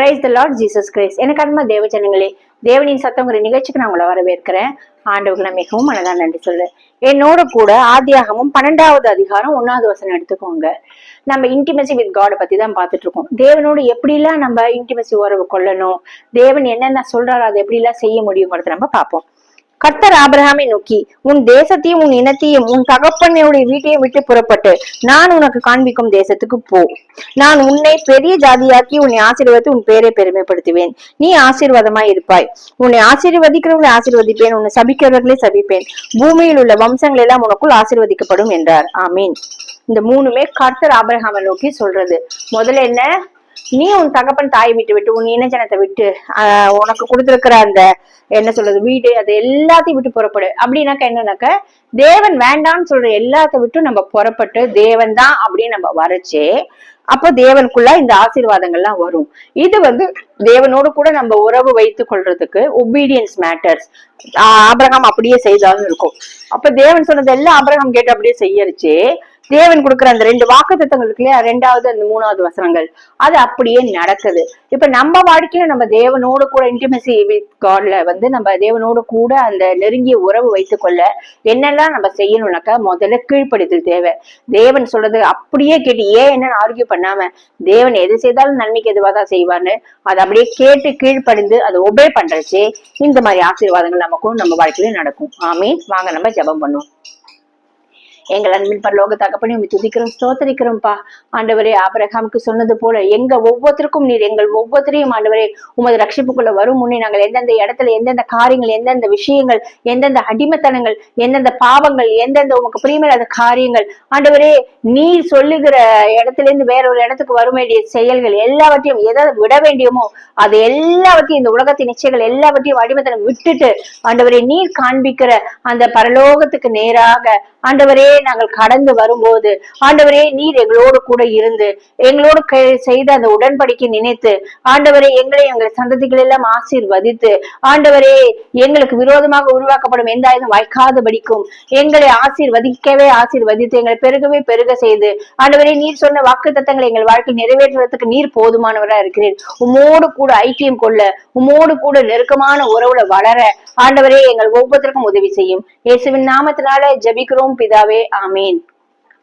Praise the lord Jesus Christ எனக்கு தேவ தேவஜனங்களே தேவனின் சத்தங்கிற நிகழ்ச்சிக்கு நான் உங்களை வரவேற்கிறேன். ஆண்டவர்களை மிகவும் மனதான் நன்றி சொல்றேன். என்னோட கூட ஆதியாகமும் பன்னெண்டாவது அதிகாரம் ஒன்னாவது வசனம் எடுத்துக்கோங்க. நம்ம இன்டிமசி வித் காட பத்தி தான் பார்த்துட்டு இருக்கோம் தேவனோடு எப்படிலாம் நம்ம இன்டிமசி உறவு கொள்ளணும் தேவன் என்னென்ன சொல்றாரோ அதை எப்படிலாம் செய்ய முடியுங்கிறத நம்ம பார்ப்போம். கர்த்தர் ஆபிரஹாமை நோக்கி உன் தேசத்தையும் உன் இனத்தையும் உன் தகப்பனுடைய வீட்டையும் விட்டு புறப்பட்டு நான் உனக்கு காண்பிக்கும் தேசத்துக்கு போ. நான் உன்னை பெரிய ஜாதியாக்கி உன்னை ஆசீர்வதித்து உன் பேரை பெருமைப்படுத்துவேன். நீ ஆசீர்வாதமாய் இருப்பாய். உன்னை ஆசீர்வதிக்கிறவர்களை ஆசீர்வதிப்பேன். உன்னை சபிக்கிறவர்களை சபிப்பேன். பூமியில் உள்ள வம்சங்கள் எல்லாம் உனக்குள் ஆசீர்வதிக்கப்படும் என்றார். ஆமீன். இந்த மூணுமே கர்த்தர் ஆபிரஹாமை நோக்கி சொல்றது. முதல்ல என்ன? நீ உன் தகப்பன் தாயை விட்டு விட்டு உன் இனஜனத்தை விட்டு உனக்கு கொடுத்திருக்கிற அந்த என்ன சொல்றது வீடு அது எல்லாத்தையும் விட்டு புறப்படு. அப்படின்னாக்கா என்னன்னாக்க தேவன் வேண்டாம்னு சொல்ற எல்லாத்த விட்டு நம்ம புறப்பட்டு தேவன் தான் அப்படின்னு நம்ம வரைச்சே அப்போ தேவனுக்குள்ள இந்த ஆசீர்வாதங்கள்லாம் வரும். இது வந்து தேவனோடு கூட நம்ம உறவு வைத்துக் கொள்றதுக்கு ஒபீடியன்ஸ் மேட்டர்ஸ் ஆபிரகாம் அப்படியே செய்தாலும் இருக்கும். அப்ப தேவன் சொன்னது எல்லாம் ஆபிரகாம் கேட்டு அப்படியே செய்யறச்சு. தேவன் கொடுக்குற அந்த ரெண்டு வாக்கு தத்தங்களுக்கு இல்லையா? ரெண்டாவது அந்த மூணாவது வசனங்கள். அது அப்படியே நடக்குது. இப்ப நம்ம வாழ்க்கையில நம்ம தேவனோடு கூட இன்டிமசி வித் காட்ல வந்து நம்ம தேவனோடு கூட அந்த நெருங்கிய உறவு வைத்துக்கொள்ள என்னெல்லாம் நம்ம செய்யணும்னாக்கா முதல்ல கீழ்ப்படுதல் தேவை. தேவன் சொல்றது அப்படியே கேட்டு ஏன் என்னன்னு ஆர்கியூ பண்ணாம தேவன் எது செய்தாலும் நன்மைக்கு எதுவாக தான் செய்வான்னு அதை அப்படியே கேட்டு கீழ்ப்படிந்து அதை ஒபே பண்றச்சே இந்த மாதிரி ஆசீர்வாதங்கள் நமக்கும் நம்ம வாழ்க்கையில நடக்கும். ஆமீன். வாங்க நம்ம ஜெபம் பண்ணுவோம். எங்கள் அன்பின் பரலோக தகப்பனே உண்மை துதிக்கிறோம் ஸ்தோத்தரிக்கிறோம்ப்பா. ஆண்டவரே ஆபரகாமுக்கு சொன்னது போல எங்க ஒவ்வொருத்தருக்கும் நீர் எங்கள் ஒவ்வொருத்தரையும் ஆண்டவரே உமது ரட்சிப்புக்குள்ள வரும் முன்னே நாங்கள் எந்தெந்த இடத்துல எந்தெந்த காரியங்கள் எந்தெந்த விஷயங்கள் எந்தெந்த அடிமைத்தனங்கள் எந்தெந்த பாவங்கள் எந்தெந்த உமக்கு பிரியமில்லாத காரியங்கள். ஆண்டவரே நீர் சொல்லுகிற இடத்துல இருந்து வேற ஒரு இடத்துக்கு வர வேண்டிய செயல்கள் எல்லாவற்றையும் எதை விட வேண்டியமோ அது எல்லாவற்றையும் இந்த உலகத்தின் நிச்சயங்கள் எல்லாவற்றையும் அடிமைத்தனம் விட்டுட்டு ஆண்டவரே நீர் காண்பிக்கிற அந்த பரலோகத்துக்கு நேராக ஆண்டவரே நாங்கள் கடந்து வரும்போது ஆண்டவரே நீர் எங்களோடு கூட இருந்து எங்களோடு செய்த அந்த உடன்படிக்கை நினைத்து ஆண்டவரே எங்களை எங்கள் சந்ததிகள் எல்லாம் ஆசீர்வதித்து ஆண்டவரே எங்களுக்கு விரோதமாக உருவாக்கப்படும் எந்த ஆயுதம் வாய்க்காதபடிக்கும் எங்களை ஆசீர்வதிக்கவே ஆசீர்வதித்து எங்களை பெருகவே பெருக செய்து ஆண்டவரே நீர் சொன்ன வாக்கு தத்தங்களை எங்கள் வாழ்க்கை நிறைவேற்றுவதற்கு நீர் போதுமானவரா இருக்கிறேன் உமோடு கூட ஐக்கியம் கொள்ள உமோடு கூட நெருக்கமான உறவுல வளர ஆண்டவரே எங்கள் ஒவ்வொருத்தருக்கும் உதவி செய்யும். இயேசுவின் நாமத்தினால ஜபிக்கிறோம் பிதாவே. ஆமீன்.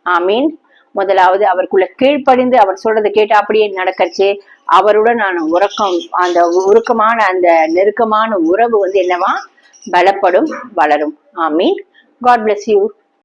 ஆமீன். முதலாவது அவருக்குள்ள கீழ்ப்படிந்து அவர் சொல்றதை கேட்டு அப்படியே நடக்கச்சு. அவருடன் நான் உறக்கம் அந்த உருக்கமான அந்த நெருக்கமான உறவு வந்து என்னவா? பலப்படும் வளரும். ஆமீன். God bless you